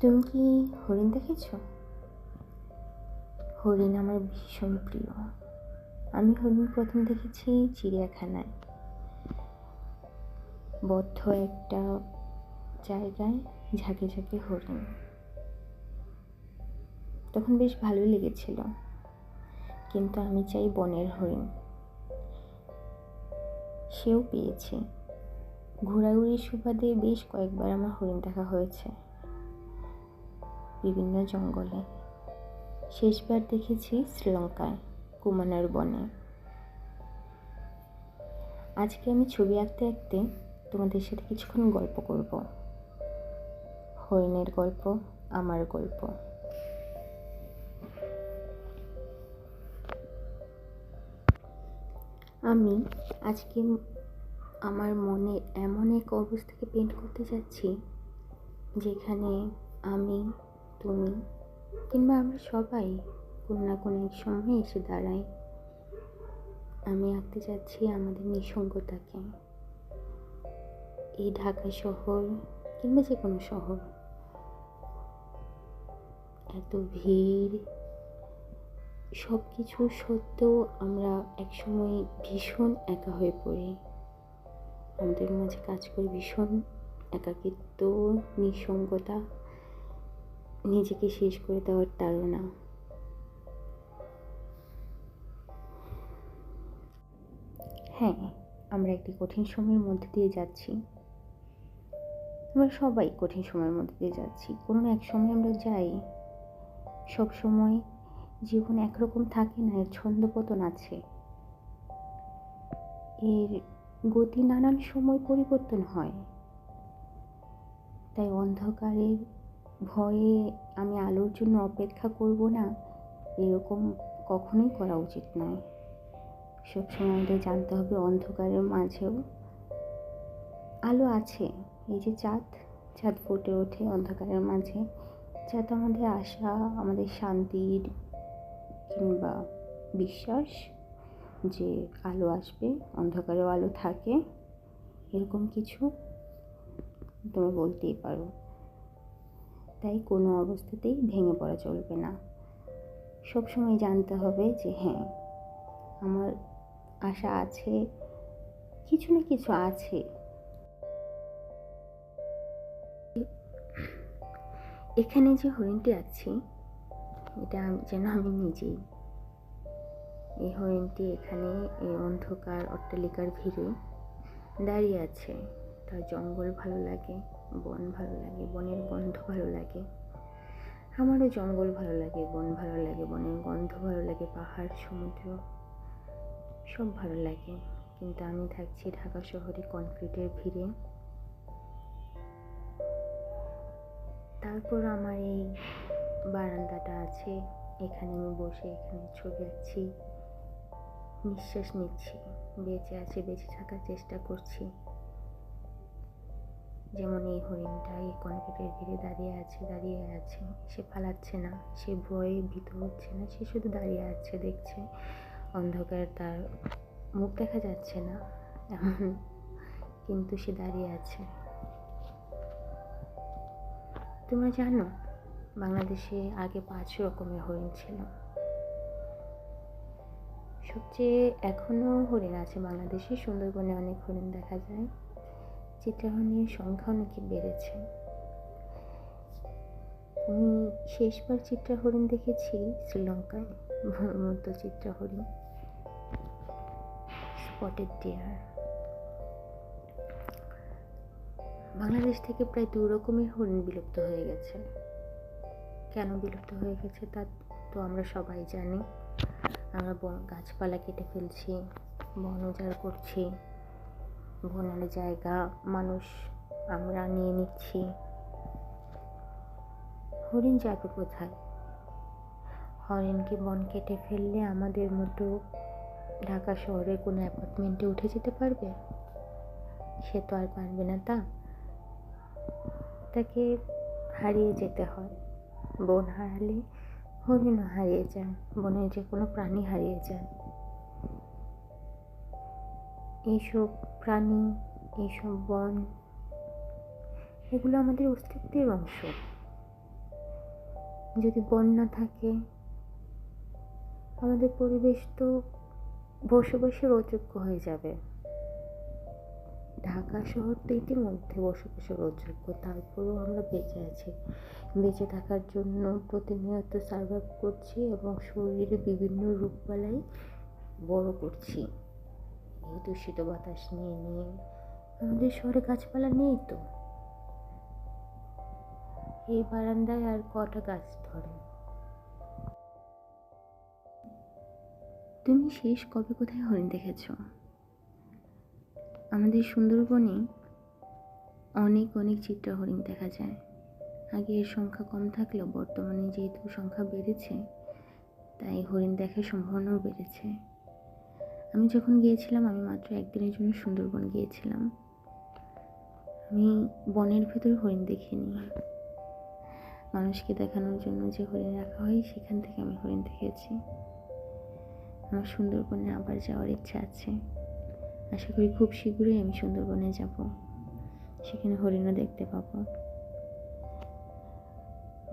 তুমি কি হরিণ দেখেছ? হরিণ আমার ভীষণ প্রিয়। আমি হরিণ প্রথম দেখেছি চিড়িয়াখানায়। বদ্ধ একটা জায়গায় ঝাঁকে ঝাঁকে হরিণ। তখন বেশ ভালোই লেগেছিল। কিন্তু আমি চাই বনের হরিণ। সেও পেয়েছি। ঘোরাঘুরির সুবাদে বেশ কয়েকবার আমার হরিণ দেখা হয়েছে। বিভিন্ন জঙ্গলে। শেষবার দেখেছি শ্রীলঙ্কায়, কুমানার বনে। আজকে আমি ছবি আঁকতে আঁকতে তোমাদের সাথে কিছুক্ষণ গল্প করব। হরিণের গল্প, আমার গল্প। আমি আজকে আমার মনে এমন এক অবস্থাকে পেন্ট করতে যাচ্ছি, যেখানে আমি তুমি কিংবা আমরা সবাই কোনো না কোনো এক সময় এসে দাঁড়াই। আমি আঁকতে চাচ্ছি আমাদের নিঃসঙ্গতাকে। এই ঢাকা শহর কিংবা যে কোনো শহর। এত ভিড়। সব কিছু সত্ত্বেও আমরা একসময় ভীষণ একা হয়ে পড়ি। আমাদের মাঝে কাজ করে ভীষণ একাকিত্ব, নিঃসঙ্গতা। নিজেকে শেষ করে দেওয়ার তাড়না। হ্যাঁ আমরা একটি কঠিন সময়ের মধ্যে দিয়ে যাচ্ছি। আমরা সবাই কঠিন সময়ের মধ্যে দিয়ে যাচ্ছি। কোনো এক সময় আমরা যাই। সব সময় জীবন একরকম থাকে না, এর ছন্দপতন আছে। এর গতি নানান সময় পরিবর্তন হয়। তাই অন্ধকারের ভয়ে আমি আলোর জন্য অপেক্ষা করব না, এরকম কখনোই করা উচিত নয়। সবসময় আমাদের জানতে হবে অন্ধকারের মাঝেও আলো আছে। এই যে চাঁদ চাঁদ ফুটে ওঠে অন্ধকারের মাঝে। চাঁদ আমাদের আশা, আমাদের শান্তির কিংবা বিশ্বাস যে আলো আসবে, অন্ধকারেও আলো থাকে, এরকম কিছু তুমি বলতেই পারো। তাই কোনো অবস্থাতেই ভেঙে পড়া চলবে না। সবসময় জানতে হবে যে হ্যাঁ আমার আশা আছে, কিছু না কিছু আছে। এখানে যে হরিণটি আছি, এটা যেন আমি নিজেই। এই হরিণটি এখানে এই অন্ধকার অট্টালিকার ভিড়ে দাঁড়িয়ে আছে। তার জঙ্গল ভালো লাগে। বন ভালো লাগে, বনের গন্ধ ভালো লাগে। আমারও জঙ্গল ভালো লাগে, বন ভালো লাগে, বনের গন্ধ ভালো লাগে, পাহাড়, সমুদ্র, সব ভালো লাগে। কিন্তু আমি থাকছি ঢাকা শহরে কনক্রিটের ভিড়ে। তারপর আমার এই বারান্দাটা আছে, এখানে আমি বসে এখানে ছবি আঁকছি, নিঃশ্বাস নিচ্ছি, বেঁচে আছে, বেঁচে থাকার চেষ্টা করছি। যেমন এই হরিণটা, এই কনক্রিটের ভিড়ে দাঁড়িয়ে আছে দাঁড়িয়ে আছে। সে পালাচ্ছে না, সে ভয়ে ভীত হচ্ছে না, সে শুধু দাঁড়িয়ে আছে, দেখছে। অন্ধকার তার মুখ দেখা যাচ্ছে না, এমন। কিন্তু সে দাঁড়িয়ে আছে। তোমরা জানো, বাংলাদেশে আগে পাঁচ রকমের হরিণ ছিল। সবচেয়ে এখনও হরিণ আছে বাংলাদেশে, সুন্দরবনে অনেক হরিণ দেখা যায়। চিত্রাহরণের সংখ্যা অনেকে বেড়েছে। আমি শেষবার চিত্রা হরিণ দেখেছি শ্রীলঙ্কায় ভ্রমন্ত চিত্রা হরিণ স্পটেড ডিয়ার বাংলাদেশ থেকে প্রায় দু রকমের হরিণ বিলুপ্ত হয়ে গেছে। কেন বিলুপ্ত হয়ে গেছে তা তো আমরা সবাই জানি। আমরা গাছপালা কেটে ফেলছি, বন উজাড় করছি। বনের জায়গা, মানুষ আমরা নিয়ে নিচ্ছি। হরিণ যাবে কোথায়? হরিণকে বন কেটে ফেললে আমাদের মতো ঢাকা শহরে কোনো অ্যাপার্টমেন্টে উঠে যেতে পারবে? সে তো আর পারবে না, তা? তাকে হারিয়ে যেতে হয়। বন হারালে হরিণও হারিয়ে যায়, বনের যে কোনো প্রাণী হারিয়ে যায়। এইসব প্রাণী, এইসব বন, এগুলো আমাদের অস্তিত্বের অংশ। যদি বন্যা থাকে, আমাদের পরিবেশ তো বসবাসের অযোগ্য হয়ে যাবে। ঢাকা শহর তো ইতিমধ্যে বসবাসের অযোগ্য, তারপরেও আমরা বেঁচে আছি। বেঁচে থাকার জন্য প্রতিনিয়ত সার্ভাইভ করছি এবং শরীরে বিভিন্ন রোগবালাই বড় করছি। এই দূষিত বাতাস নিয়ে নিয়ে। আমাদের শহরে গাছপালা নেই তো। এই বারান্দায় আর কটা গাছ ধরে। তুমি শেষ কবে কোথায় হরিণ দেখেছ? আমাদের সুন্দরবনে অনেক অনেক চিত্র হরিণ দেখা যায়। আগে এর সংখ্যা কম থাকলেও বর্তমানে যেহেতু সংখ্যা বেড়েছে, তাই হরিণ দেখার সম্ভাবনাও বেড়েছে। আমি যখন গিয়েছিলাম, আমি মাত্র একদিনের জন্য সুন্দরবন গিয়েছিলাম। আমি বনের ভেতর হরিণ দেখিনি। মানুষকে দেখানোর জন্য যে হরিণ রাখা হয়, সেখান থেকে আমি হরিণ দেখেছি। আমার সুন্দরবনে আবার যাওয়ার ইচ্ছা আছে। আশা করি খুব শীঘ্রই আমি সুন্দরবনে যাব। সেখানে হরিণও দেখতে পাবো।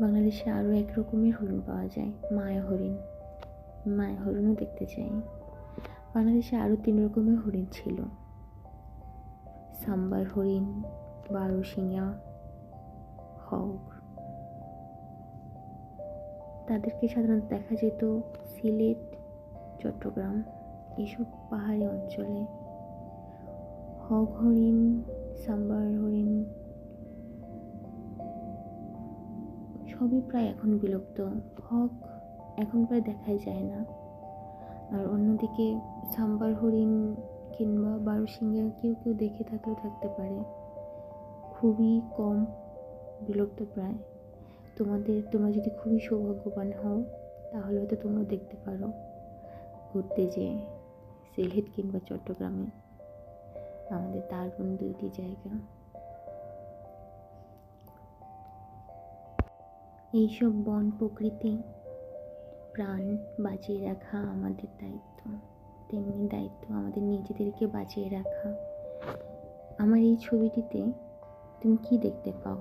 বাংলাদেশে আরও এক রকমের হরিণ পাওয়া যায়, মায়া হরিণ। মায়া হরিণও দেখতে চাই। বাংলাদেশে আরও তিন রকমের হরিণ ছিল। সাম্বার হরিণ বারোশিঙা হক তাদেরকে সাধারণত দেখা যেত সিলেট, চট্টগ্রাম এসব পাহাড়ি অঞ্চলে। হক হরিণ, সাম্বার হরিণ সবই প্রায় এখন বিলুপ্ত। হক এখন প্রায় দেখাই যায় না। আর অন্যদিকে সাম্বার হরিণ কিংবা বারোসিংহা কেউ কেউ দেখে থাকলেও থাকতে পারে। খুবই কম বিলুপ্ত প্রায়। তোমাদের, তোমরা যদি খুবই সৌভাগ্যবান হও, তাহলে হয়তো তোমরা দেখতে পারো। ঘুরতে যেয়ে সিলেট কিংবা চট্টগ্রামে। আমাদের দারুণ দুইটি জায়গা। এইসব বন প্রকৃতি প্রাণ বাঁচিয়ে রাখা আমাদের দায়িত্ব। তেমনি দায়িত্ব আমাদের নিজেদেরকে বাঁচিয়ে রাখা। আমার এই ছবিটিতে তুমি কি দেখতে পাও?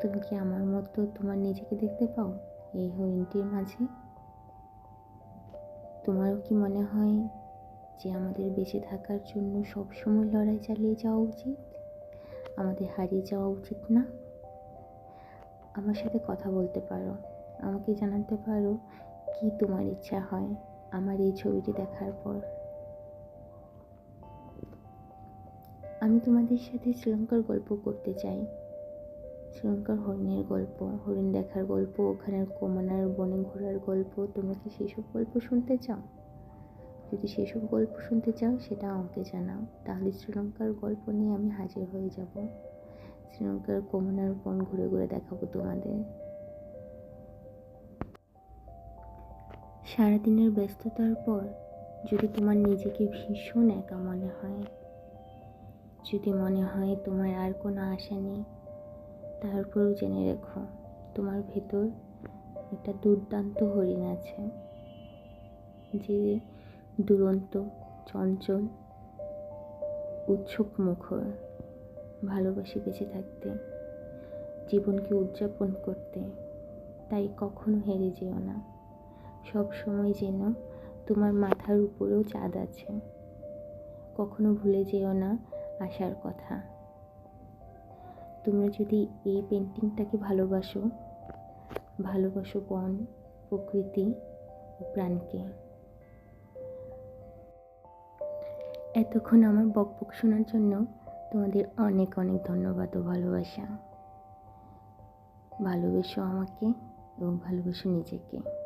তুমি কি আমার মতো তোমার নিজেকে দেখতে পাও? এই হরিণটির মাঝে। তোমারও কি মনে হয় যে আমাদের বেঁচে থাকার জন্য সবসময় লড়াই চালিয়ে যাওয়া উচিত? আমাদের হারিয়ে যাওয়া উচিত না? আমার সাথে কথা বলতে পারো। আমাকে জানাতে পারো কি তোমার ইচ্ছা হয় আমার এই ছবিটি দেখার পর। আমি তোমাদের সাথে শ্রীলঙ্কার গল্প করতে চাই। শ্রীলঙ্কার হরিণের গল্প, হরিণ দেখার গল্প, ওখানের কোমানার বনে ঘোরার গল্প। তোমরা কি সেসব গল্প শুনতে চাও? যদি সেসব গল্প শুনতে চাও, সেটা আমাকে জানাও। তাহলে শ্রীলঙ্কার গল্প নিয়ে আমি হাজির হয়ে যাব। শ্রীলঙ্কার কোমনার বন ঘুরে ঘুরে দেখাবো তোমাদের। সারাদিনের ব্যস্ততার পর যদি তোমার নিজেকে ভীষণ একা মনে হয়, যদি মনে হয় তোমার আর কোনো আশা নেই, তারপরেও জেনে রেখো তোমার ভেতর একটা দুর্দান্ত হরিণ আছে যে দুরন্ত, চঞ্চল উৎসুক মুখর ভালোবাসি বেঁচে থাকতে, জীবনকে উদযাপন করতে, তাই কখনো হেরে যেও না। সব সময় যেন তোমার মাথার উপরেও চাঁদ আছে। কখনো ভুলে যেও না আসার কথা। তোমরা যদি এই পেন্টিংটাকে ভালোবাসো ভালোবাসো বন, প্রকৃতি প্রাণকে। এতক্ষণ আমার বকবক শোনার জন্য তোমাদের অনেক অনেক ধন্যবাদ ও ভালোবাসা। ভালোবেসো আমাকে এবং ভালোবেসো নিজেকে।